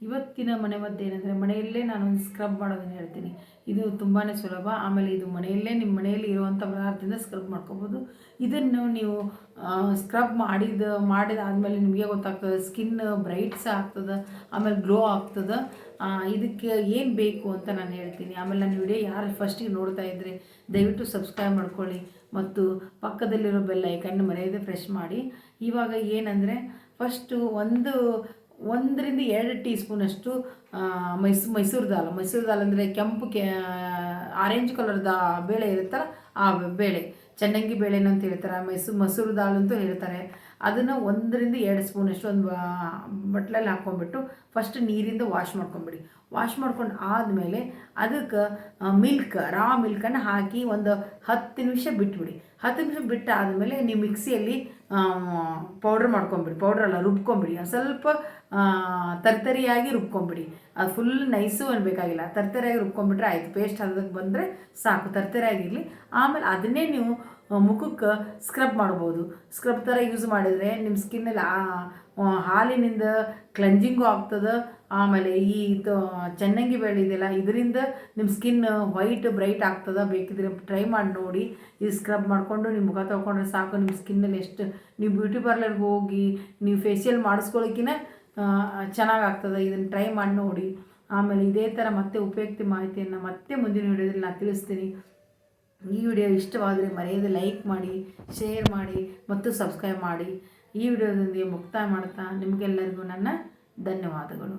ಇವತ್ತಿನ ಮನೆ ಮದ್ದು ಏನಂದರೆ ಮನೆಯಲ್ಲೇ ನಾನು ಒಂದು ಸ್ಕ್ರಬ್ ಮಾಡೋದನ್ನು ಹೇಳ್ತೀನಿ. ಇದು ತುಂಬಾ ಸುಲಭ. ಆಮೇಲೆ ಇದು ಮನೆಯಲ್ಲೇ ನಿಮ್ಮ ಮನೆಯಲ್ಲಿ ಇರುವಂಥ ಪದಾರ್ಥದಿಂದ ಸ್ಕ್ರಬ್ ಮಾಡ್ಕೋಬೋದು. ಇದನ್ನು ನೀವು ಸ್ಕ್ರಬ್ ಮಾಡಿದ ಮಾಡಿದಾದಮೇಲೆ ನಿಮಗೆ ಗೊತ್ತಾಗ್ತದೆ ಸ್ಕಿನ್ ಬ್ರೈಟ್ಸ್ ಆಗ್ತದೆ, ಆಮೇಲೆ ಗ್ಲೋ ಆಗ್ತದೆ. ಇದಕ್ಕೆ ಏನು ಬೇಕು ಅಂತ ನಾನು ಹೇಳ್ತೀನಿ. ಆಮೇಲೆ ನನ್ನ ವಿಡಿಯೋ ಯಾರು ಫಸ್ಟಿಗೆ ನೋಡ್ತಾ ಇದ್ದರೆ ದಯವಿಟ್ಟು ಸಬ್ಸ್ಕ್ರೈಬ್ ಮಾಡ್ಕೊಳ್ಳಿ. ಮತ್ತು ಪಕ್ಕದಲ್ಲಿರೋ ಬೆಲ್ಲ ಐಕನ್ನು ಮರೆಯದೆ ಫ್ರೆಶ್ ಮಾಡಿ. ಇವಾಗ ಏನಂದರೆ ಫಸ್ಟು ಒಂದು ಒಂದರಿಂದ ಎರಡು ಟೀ ಸ್ಪೂನಷ್ಟು ಮೈಸೂ ಮೈಸೂರು ದಾಲ್. ಮೈಸೂರು ದಾಲ್ ಅಂದರೆ ಕೆಂಪು ಕೆ ಆರೆಂಜ್ ಕಲರ್ದ ಬೇಳೆ ಇರುತ್ತಲ್ಲ ಬೇಳೆ ಚನ್ನಂಗಿ ಬೇಳೆನ ಅಂತ ಹೇಳ್ತಾರೆ. ಮೈಸೂರು ಮಸೂರು ದಾಲ್ ಅಂತೂ ಹೇಳ್ತಾರೆ. ಅದನ್ನು ಒಂದರಿಂದ ಎರಡು ಸ್ಪೂನಷ್ಟು ಒಂದು ಬಟ್ಲಲ್ಲಿ ಹಾಕ್ಕೊಂಬಿಟ್ಟು ಫಸ್ಟ್ ನೀರಿಂದ ವಾಶ್ ಮಾಡ್ಕೊಂಬಿಡಿ. ವಾಶ್ ಮಾಡ್ಕೊಂಡು ಆದಮೇಲೆ ಅದಕ್ಕೆ ಮಿಲ್ಕ್ ರಾ ಮಿಲ್ಕನ್ನು ಹಾಕಿ ಒಂದು ಹತ್ತು ನಿಮಿಷ ಬಿಟ್ಬಿಡಿ. ಹತ್ತು ನಿಮಿಷ ಬಿಟ್ಟು ಆದಮೇಲೆ ನೀವು ಮಿಕ್ಸಿಯಲ್ಲಿ ಪೌಡ್ರ್ ಮಾಡ್ಕೊಂಬಿಡಿ. ಪೌಡ್ರ್ ಅಲ್ಲ ರುಬ್ಕೊಂಬಿಡಿ. ಸ್ವಲ್ಪ ಆ, ತರ್ತರಿಯಾಗಿ ರುಬ್ಕೊಂಬಿಡಿ. ಅದು ಫುಲ್ ನೈಸು ಅನ್ಬೇಕಾಗಿಲ್ಲ. ತರ್ತರಿಯಾಗಿ ರುಬ್ಕೊಂಬಿಟ್ರೆ ಆಯಿತು. ಪೇಸ್ಟ್ ಅದಕ್ಕೆ ಬಂದರೆ ಸಾಕು. ತರ್ತರಿಯಾಗಿರಲಿ ಆಮೇಲೆ ಅದನ್ನೇ ನೀವು ಮುಖಕ್ಕೆ ಸ್ಕ್ರಬ್ ಮಾಡ್ಬೋದು. ಸ್ಕ್ರಬ್ ಥರ ಯೂಸ್ ಮಾಡಿದರೆ ನಿಮ್ಮ ಸ್ಕಿನ್ನಲ್ಲಿ ಹಾಲಿನಿಂದ ಕ್ಲೆನ್ಜಿಂಗು ಆಗ್ತದೆ. ಆಮೇಲೆ ಈ ಚನ್ನಂಗಿ ಬೇಳೆ ಇದೆಯಲ್ಲ ಇದರಿಂದ ನಿಮ್ಮ ಸ್ಕಿನ್ ವೈಟ್ ಬ್ರೈಟ್ ಆಗ್ತದೆ. ಬೇಕಿದ್ರೆ ಟ್ರೈ ಮಾಡಿ ನೋಡಿ. ಈ ಸ್ಕ್ರಬ್ ಮಾಡಿಕೊಂಡು ನಿಮ್ಮ ಮುಖ ತೊಗೊಂಡ್ರೆ ಸಾಕು. ನಿಮ್ಮ ಸ್ಕಿನ್ನಲ್ಲಿ ಎಷ್ಟು, ನೀವು ಬ್ಯೂಟಿ ಪಾರ್ಲರ್ಗೆ ಹೋಗಿ ನೀವು ಫೇಶಿಯಲ್ ಮಾಡಿಸ್ಕೊಳ್ಳೋಕ್ಕಿಂತ ಚೆನ್ನಾಗಾಗ್ತದೆ. ಇದನ್ನು ಟ್ರೈ ಮಾಡಿ ನೋಡಿ. ಆಮೇಲೆ ಇದೇ ಥರ ಮತ್ತೆ ಉಪಯುಕ್ತ ಮಾಹಿತಿಯನ್ನು ಮತ್ತೆ ಮುಂದಿನ ವಿಡಿಯೋದಲ್ಲಿ ನಾನು ತಿಳಿಸ್ತೀನಿ. ಈ ವಿಡಿಯೋ ಇಷ್ಟವಾದರೆ ಮರೆಯದೆ ಲೈಕ್ ಮಾಡಿ ಶೇರ್ ಮಾಡಿ, ಮತ್ತು ಸಬ್ಸ್ಕ್ರೈಬ್ ಮಾಡಿ. ಈ ವಿಡಿಯೋದೊಂದಿಗೆ ಮುಕ್ತಾಯ ಮಾಡ್ತಾ ನಿಮಗೆಲ್ಲರಿಗೂ ನನ್ನ ಧನ್ಯವಾದಗಳು.